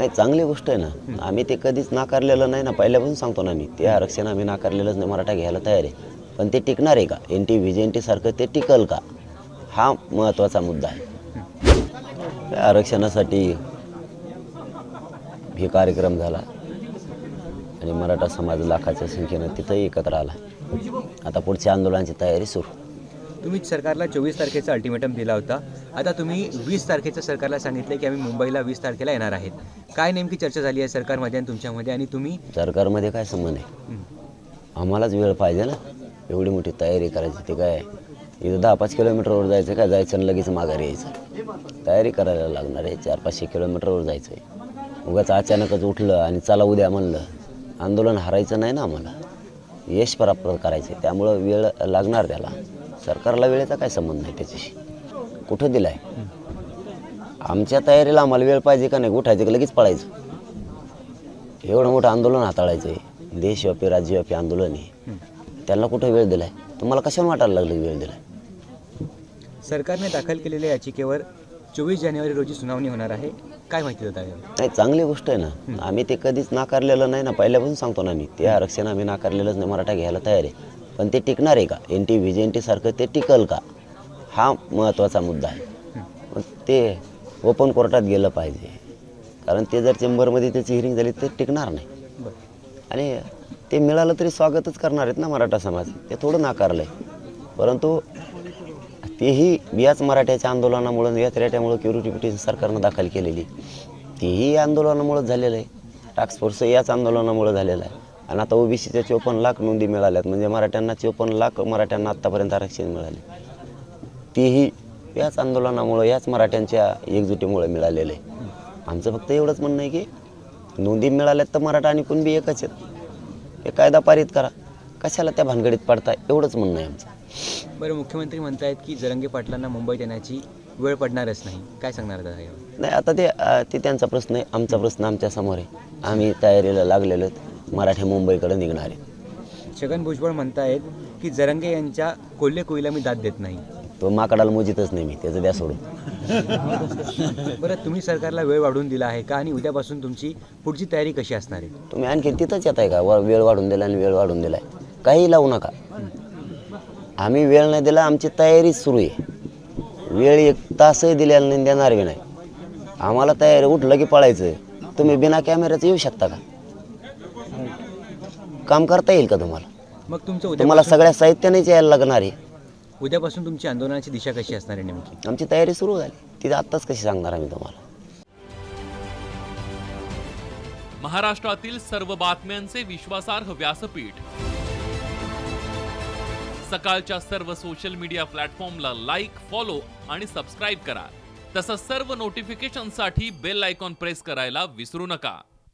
नाही चांगली गोष्ट आहे ना. आम्ही ते कधीच नाकारलेलं नाही ना. पहिल्यापासून सांगतो ना मी ते आरक्षण आम्ही नाकारलेलंच नाही. मराठा घ्यायला तयार आहे. पण ते टिकणार आहे का? N T V N T सारखं ते टिकल का? हा महत्त्वाचा मुद्दा आहे. आरक्षणासाठी हे कार्यक्रम झाला. आणि मराठा समाज लाखाच्या संख्येनं तिथंही एकत्र आला. आता पुढच्या आंदोलनाची तयारी सुरू. तुम्ही सरकारला चोवीस तारखेचा अल्टिमेटम दिला होता. आता तुम्ही वीस तारखेचं सरकारला सांगितलं की आम्ही मुंबईला वीस तारखेला येणार आहेत. काय नेमकी चर्चा झाली आहे सरकारमध्ये आणि तुमच्यामध्ये आणि तुम्ही? सरकारमध्ये काय संबंध आहे? आम्हालाच वेळ पाहिजे ना. एवढी मोठी तयारी करायची ते काय? इथं दहा पाच किलोमीटरवर जायचं काय जायचं आणि लगेच माघारी यायचं. तयारी करायला लागणार आहे. चार पाचशे किलोमीटरवर जायचं आहे उगाच अचानकच उठलं आणि चला उद्या म्हणलं. आंदोलन हारायचं नाही ना आम्हाला. यश प्राप्त करायचं आहे त्यामुळं वेळ लागणार त्याला. सरकारला वेळेचा काय संबंध नाही त्याच्याशी? कुठं दिलाय? आमच्या तयारीला आम्हाला वेळ पाहिजे का नाही? उठायचं की? लगेच पळायचं. एवढं मोठं आंदोलन हाताळायचं आहे देशव्यापी राज्यव्यापी आंदोलन आहे. त्यांना कुठं वेळ दिलाय? तुम्हाला कशाला वाटायला लागलं वेळ दिलाय? सरकारने दाखल केलेल्या याचिकेवर चोवीस जानेवारी रोजी सुनावणी होणार आहे. काय माहिती देता नाही चांगली गोष्ट आहे ना. आम्ही ते कधीच नाकारलेलं नाही ना. पहिल्यापासून सांगतो ना मी. ते आरक्षण आम्ही नाकारलेलंच नाही. मराठा घ्यायला तयार आहे. पण ते टिकणार आहे का? N T V N T सारखं ते टिकल का? हा महत्त्वाचा मुद्दा आहे. मग ते ओपन कोर्टात गेलं पाहिजे. कारण ते जर चेंबरमध्ये त्याची हिअरिंग झाली तर टिकणार नाही. आणि ते मिळालं तरी स्वागतच करणार आहेत ना मराठा समाज. ते थोडं नाकारलं आहे परंतु तेही याच मराठ्याच्या आंदोलनामुळं याच रेट्यामुळं क्युरिटी पिटिशन सरकारनं दाखल केलेली. तेही या आंदोलनामुळंच झालेलं आहे. टास्क फोर्स याच आंदोलनामुळं झालेलं आहे. आणि आता ओबीसीच्या चोपन्न लाख नोंदी मिळाल्यात. म्हणजे मराठ्यांना चोपन्न लाख मराठ्यांना आत्तापर्यंत आरक्षण मिळाले. तेही याच आंदोलनामुळं याच मराठ्यांच्या एकजुटीमुळे मिळालेलं. आहे आमचं फक्त एवढंच म्हणणं आहे की नोंदी मिळाल्यात तर मराठा आणि कुणबी एकच आहेत. हे कायदा पारित करा. कशाला त्या भानगडीत पडता एवढंच म्हणणं आहे आमचं. बरं मुख्यमंत्री म्हणतायत की जरंगे पाटलांना मुंबईत येण्याची वेळ पडणारच नाही. काय सांगणार नाही आता ते ते त्यांचा प्रश्न आहे आमचा प्रश्न आमच्यासमोर आहे. आम्ही तयारीला लागलेलो आहेत. मराठी मुंबईकडे निघणार. आहे छगन भुजबळ म्हणतायत की जरंगे यांच्या कोल्हे कोईला मी दाद देत नाही. तो माकडाला मोजितच नाही मी त्याचं द्या सोडून. बरं तुम्ही सरकारला वेळ वाढवून दिला आहे का? आणि उद्यापासून तुमची पुढची तयारी कशी असणार आहे? तुम्ही आणखी तिथंच येत आहे का वेळ वाढून दिला आणि वेळ वाढून दिलाय. काही लावू नका. आम्ही वेळ नाही दिला आमची तयारी सुरू आहे. वेळ एक तासही दिलेला नाही देणार बी नाही. आम्हाला तयारी उठलं की पळायचं. तुम्ही बिना कॅमेऱ्याचं येऊ शकता का? काम करता येईल का तुम्हाला? मग तुमचं तुम्हाला उद्यापासून सगळ्या साहित्यानेच यायला लागणार आहे. उद्यापासून तुमची आंदोलनाची दिशा कशी असणार आहे नेमकी? आमची तयारी सुरू झाली. तिथे आत्ताच कशी सांगणार आम्ही तुम्हाला? महाराष्ट्रातील सर्व बातम्यांचे विश्वासार्ह व्यासपीठ. सकाळच्या सर्व सोशल मीडिया प्लॅटफॉर्मला लाईक फॉलो आणि सबस्क्राईब करा. तसंच सर्व नोटिफिकेशनसाठी बेल आयकॉन प्रेस करायला विसरू नका.